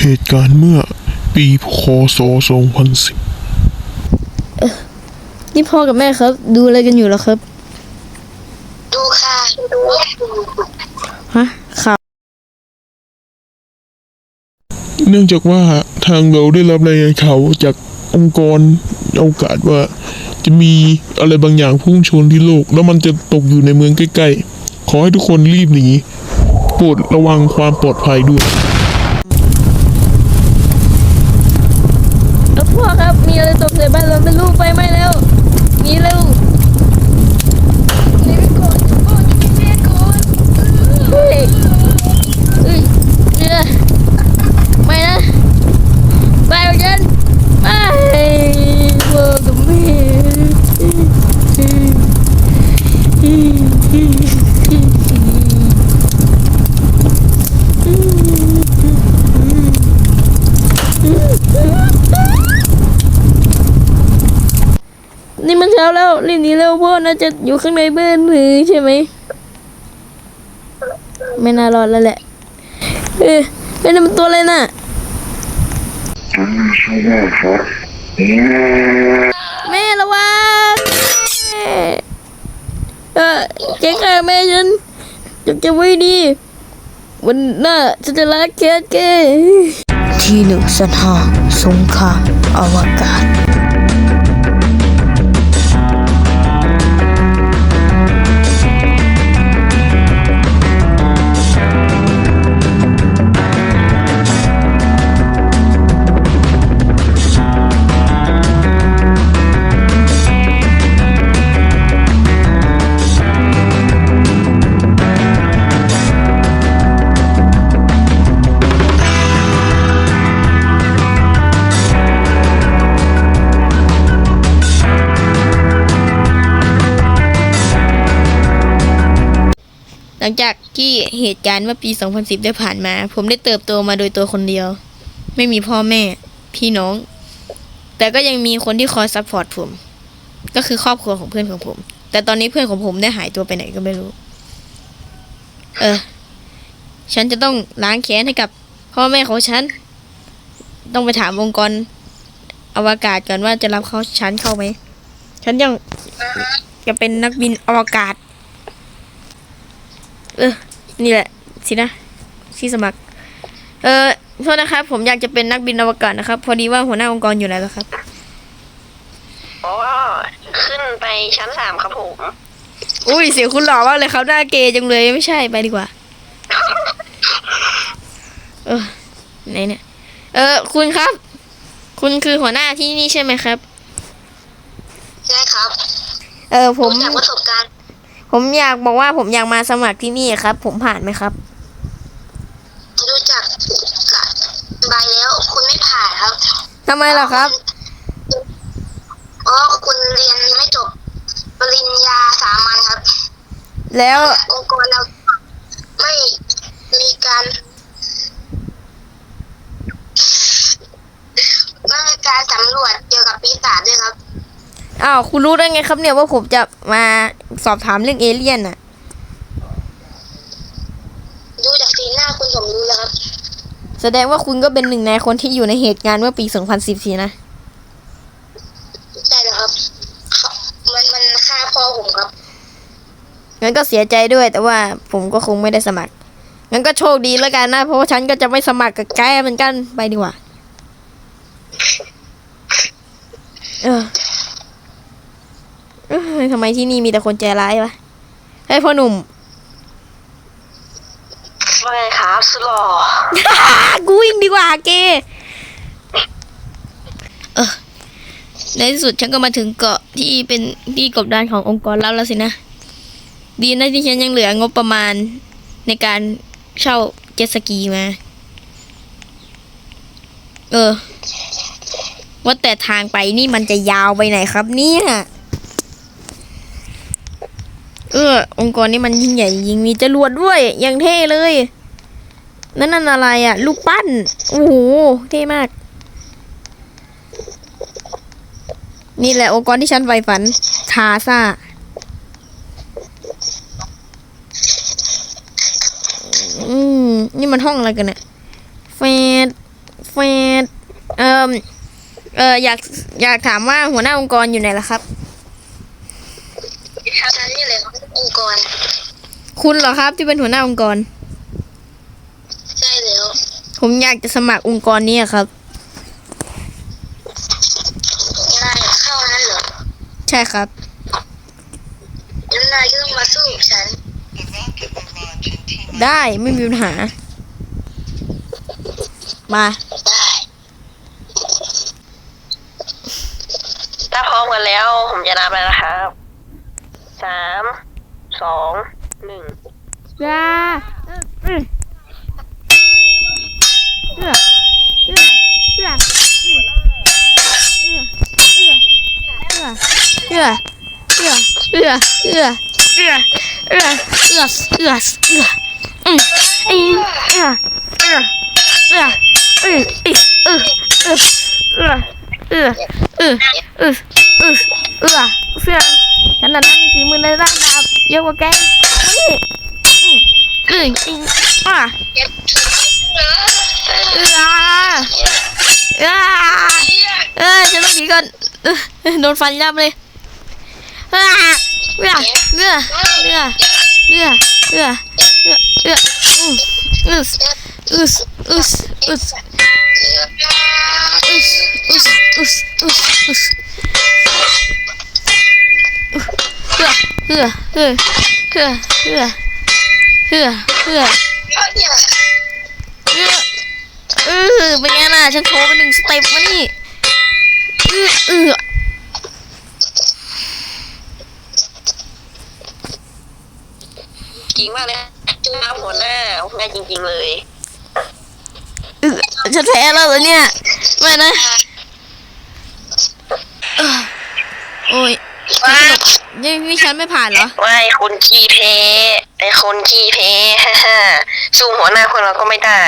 เหตุการณ์เมื่อปีคศ2010นี่พ่อกับแม่ครับ ดูอะไรกันอยู่แล้วครับ ดูค่ะดูฮะข่าวเนื่องจากว่าทางเราได้รับรายงานข่าวจากองค์กรอวกาศว่า จะมีอะไรบางอย่างพุ่งชนที่โลก แล้วมันจะตกอยู่ในเมืองใกล้ๆ ขอให้ทุกคนรีบหนีโปรดระวังความปลอดภัยด้วย เอ้าพ่อครับ มีอะไรตกใส่บ้านเราเป็นลูกไฟไหม้แล้วหนีเร็วหนีไปก่อนพ่อหนีไปแม่ก่อนเฮ้ยเฮ้ยนี่นะไม่นะไปเหมือนกันไปพ่อกับแม่ นี่มันเช้าแล้วรีบหนีเร็วพ่อน่าจะอยู่ข้างในบ้านหรือใช่ไหมไม่น่ารอดแล้วแหละ เออเป็นมันตัวอะไรน่ะแม่ระวังแม่เออแกฆ่าแม่ฉันจงจะไว้ดี วันหน้าฉันจะรักแกแกที่หนึ่งสันหาสงครามอวกาศ ลังจากที่เหตุการณ์เมื่อปี 2010 ได้ผ่านมา ผมได้เติบโตมาโดยตัวคนเดียว ไม่มีพ่อแม่ พี่น้อง แต่ก็ยังมีคนที่คอยซัพพอร์ตผม ก็คือครอบครัวของเพื่อนของผม แต่ตอนนี้เพื่อนของผมได้หายตัวไปไหนก็ไม่รู้ เออ ฉันจะต้องล้างแค้นให้กับ พ่อแม่ของฉัน ต้องไปถามองค์กรอวกาศก่อนว่าจะรับเขาฉันเข้าไหม ฉันยังจะเป็นนักบินอวกาศ เออ นี่แหละ สินะที่สมัคร เออโทษนะครับ ผมอยากจะเป็นนักบินอวกาศนะครับ พอดีว่าหัวหน้าองค์กรอยู่ไหนแล้วครับ อ๋อ ขึ้นไปชั้นสามครับผม อุ้ยเสียงคุณหล่อมากเลยครับหน้าเกย์จังเลยไม่ใช่ไปดีกว่า เออไหนเนี่ย เออ คุณครับ คุณคือหัวหน้าที่นี่ใช่ไหมครับ ใช่ครับ เออผมจากประสบการณ์ ผมอยากบอกว่าผมอยากมาสมัครที่นี่ครับ ผมผ่านไหมครับ ดูจากกับใบแล้วคุณไม่ผ่านครับทำไมล่ะครับเพราะคุณเรียนไม่จบปริญญาสามัญครับ แล้วและองค์กรเราไม่มีการไม่มีการสำรวจเกี่ยวกับปีศาจด้วยครับ อ้าวคุณรู้ได้ไงครับเนี่ยว่าผมจะมาสอบถามเรื่องเอเลี่ยนน่ะ ดูจากสีหน้าคุณผมรู้แล้วครับ แสดงว่าคุณก็เป็นหนึ่งในคนที่อยู่ในเหตุการณ์เมื่อปี 2010สินะ ใช่แล้วครับเขามันมันฆ่าพ่อผมครับ งั้นก็เสียใจด้วยแต่ว่าผมก็คงไม่ได้สมัคร งั้นก็โชคดีแล้วกันนะ เพราะว่าฉันก็จะไม่สมัครกับแกเหมือนกันไปดีกว่า เออเอ้ย ทำไมที่นี่มีแต่คนใจร้ายวะเฮ้ยพ่อหนุ่มว่าไงครับสุดหล่ออะกูวิ่งดีกว่าเกเออในที่สุดฉันก็มาถึงเกาะที่เป็นที่กบดานขององค์กรแล้วแล้วสินะ ดีนะที่ฉันยังเหลืองบประมาณในการเช่าเจ็ตสกีมา เออ ว่าแต่ทางไปนี่มันจะยาวไปไหนครับเนี่ย เออ องค์กรนี้มันยิ่งใหญ่ยิงมีจรวดด้วยยังเท่เลย นั่นนั่นอะไรอะ่ะ ลูกปั้น โอ้โห เท่มาก นี่แหละองค์กรที่ฉันใฝ่ฝัน ทาซ่า อืม นี่มันห้องอะไรกันเนี่ยแฟดแฟดเอ่อเอ่ออยาก อยากถามว่าหัวหน้าองค์กรอยู่ไหนล่ะครับ องค์กร คุณเหรอครับที่เป็นหัวหน้าองค์กร ใช่แล้ว ผมอยากจะสมัครองค์กรนี้ครับ นายเข้านั้นเหรอใช่ครับแล้วนายก็ต้องมาสู้กับฉัน ได้ไม่มีปัญหา มา ถ้าพร้อมกันแล้ว ผมจะนับแล้วนะครับสาม สองหนึ่งยาอืมเอือเอือเอือเอือเอือเอือเอือเอือเอือเอือเอือเอือเอือเอือเอืออืมอืมอืมอืมอืมอืมอืมอืมอืมอืมอืมอืมอืมอืมอืมอืมฉันน่ะมีฝีมือในด้านดาบ เอออืมอืออืออืออือ Us, us, us, us, us. เฮ้อเฮ้อเฮ้อเฮ้อเฮ้อเฮ้อเฮ้อเนี่ยเฮ้อเออเป็นไงล่ะฉันโทรไปหนึ่งสเต็ปมานี่เออเออจริงมากเลยชื่อว่าหัวหน้าง่ายจริง ๆ เลยเออฉันแพ้แล้วเหรอเนี่ยไม่นะเออโอ้ ยว่านี่นี่ฉันไม่ผ่านเหรอ ว่าไอ้คนขี้เพไอ้คนขี้เพฮ่าฮ่าสู้หัวหน้าคนเราก็ไม่ได้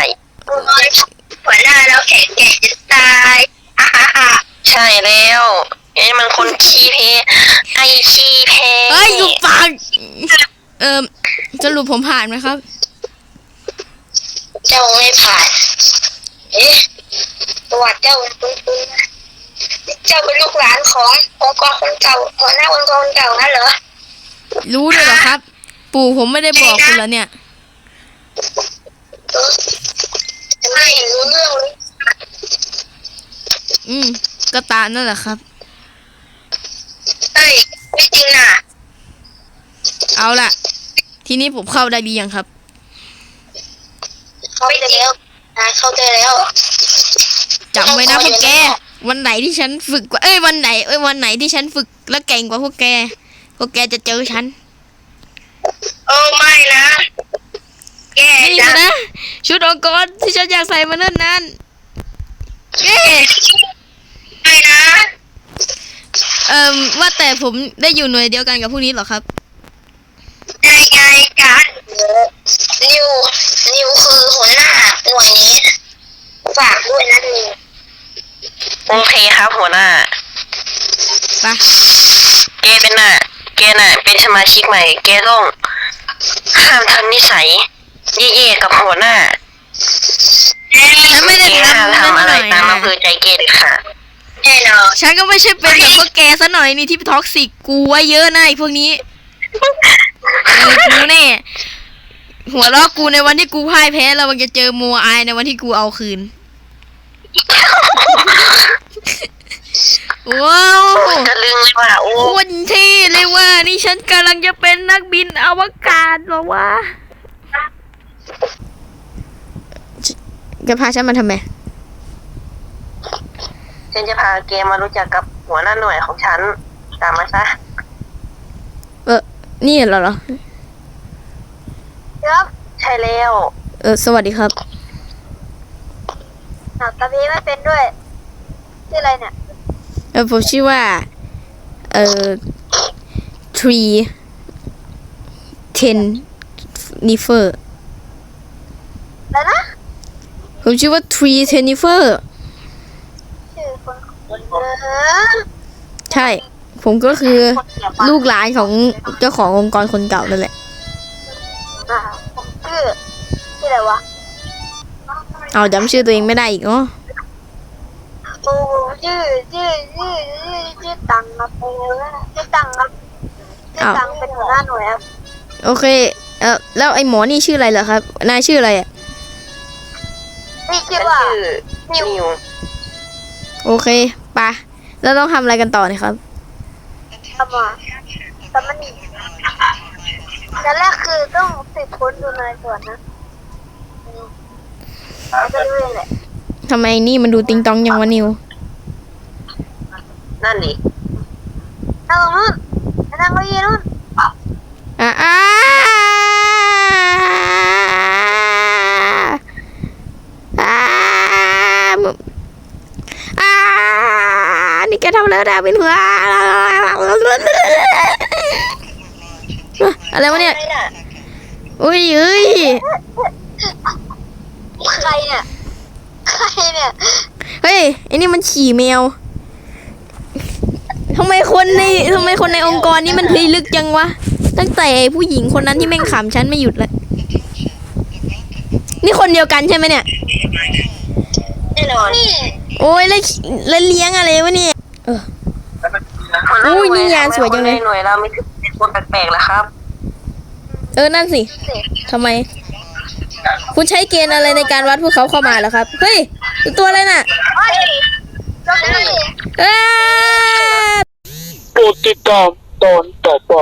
หัวหน้าเราแข็งแกร่งจะตายฮ่าฮ่าฮ่าใช่แล้วไอ้มันคนขี้เพไอ้ขี้เพเฮ้ยอยู่ปากเออสรุปผมผ่านไหมครับ เจ้าไม่ผ่าน เอ๊ะประวัติเจ้ามันคุ้นๆนะ เจ้าเป็นลูกหลานขององค์กรคนเก่าหัวหน้าองค์กรคนเก่านั่นเหรอรู้ด้วยเหรอครับ ปู่ผมไม่ได้บอกคุณแล้วเนี่ยเออไม่เห็นรู้เรื่องเลยอืม ก็ตามนั่นแหละครับเฮ้ยไม่จริงน่ะ เอาล่ะ ทีนี้ผมเข้าได้ดียังครับ เขาใจแล้วนะเข้าใจแล้วจำไว้นะพวกแก วันไหนที่ฉันฝึกกว่าเอ้ยวันไหนเอ้ยวันไหนที่ฉันฝึกแล้วเก่งกว่าพวกแก พวกแกจะเจอฉันโอ้ไม่นะแกนี่จะนะ ชุดองค์กรที่ฉันอยากใส่มาเนิ่นนานเย้ไม่นะ เอ่มว่าแต่ผมได้อยู่หน่วยเดียวกันกับพวกนี้เหรอครับได้ไงกันนิวนิวคือหัวหน้าหน่วยนี้ ฝากด้วยนะนิว โอเคครับหัวหน้า ไปแกเป็นน่ะแกน่ะ เป็นสมาชิกใหม่แกต้องห้ามทำนิสัยเย่ๆกับหัวหน้า ฉันไม่ได้แกทำห้ามนั่นทำหอะไรน่อยตามนะอำเภอใจแกเด็ดขาดแน่นอนฉันก็ไม่ใช่เป็นแบบพวกแกซะหน่อยนี่ที่ท็อกซิกกูไว้เยอะนะไอ้พวกนี้เออกูแน่หัวเราะกูในวันที่กูพ่ายแพ้แล้วมันจะเจอมัวอายในวันที่กูเอาคืน ว้าวจะลึงเลยว่าโอ้โคนที่เลยว่า นี่ฉันกำลังจะเป็นนักบินอวกาศเหรอวะแกพาฉันมาทำไมฉันจะพาแกมารู้จักกับหัวหน้าหน่วยของฉัน ตามมาซะ เออ นี่เหรอเหรอครับใช่แล้ว เออ สวัสดีครับหนัก ตะพีไม่เป็นด้วย ชื่ออะไรเนี่ย เออผมชื่อว่า เอ่อ tree ten nifer แล้วนะ ผมชื่อว่า tree ten nifer ชื่อคนคนเออใช่ ผมก็คือลูกหลานของเจ้าขององค์กรคนเก่านั่นแหละอ่าผมชื่อ ชื่ออะไรวะ เอาจำชื่อตัวเองไม่ได้อีกเนาะโอ้ชื่อชื่อชื่อชื่อชื่อตังครับชื่อตังครับชื่อตังเป็นหัวหน้าหน่วยครับโอเค เออแล้วไอ้หมอนี่ชื่ออะไรเหรอครับ นายชื่ออะไรอะนี่คิฉัดนว่าชื่อนิวโอเคไปะแล้วต้องทำอะไรกันต่อเนี่ยครับทำมาแต่มันแต่แรกคือต้องสืบค้นดูนายก่อนนะ แล้วก็ดูเลยแหละ ทำไมนี่มันดูติงตองยังวะนิว นั่นดินั่งตรงนู้นไปนั่งเก้าอี้นู้นอ่าอ่าอ่ามึงอ่านี่แกทำแล้วดาเป็นหัวอะไรวะเนี่ยใครน่ะอุ้ยเอ้ย ใครเนี่ย ใครเนี่ย เฮ้ยไอ้นี่มันฉี่แมวทำไมคนในทำไมคนในองค์กรนี้มันพิลึกจังวะ ตั้งแต่ไอ้ผู้หญิงคนนั้นที่แม่งขำฉันไม่หยุดเลย นี่คนเดียวกันใช่ไหมเนี่ย แน่นอนนี่โอ้ยแล้วแล้วเลี้ยงอะไรวะเนี่ย เอออุ้ยนี่ยานสวยจังเลย หน่วยเรามีเป็นคนแปลกๆแล้วครับ เออนั่นสิสิทำไม คุณใช้เกณฑ์อะไรในการวัดพวกเขาเข้ามาเหรอครับ เฮ้ย ตัวอะไรน่ะเฮ้ยเจ้าหนี้เอ้ย โปรดติดตามตอนต่อไป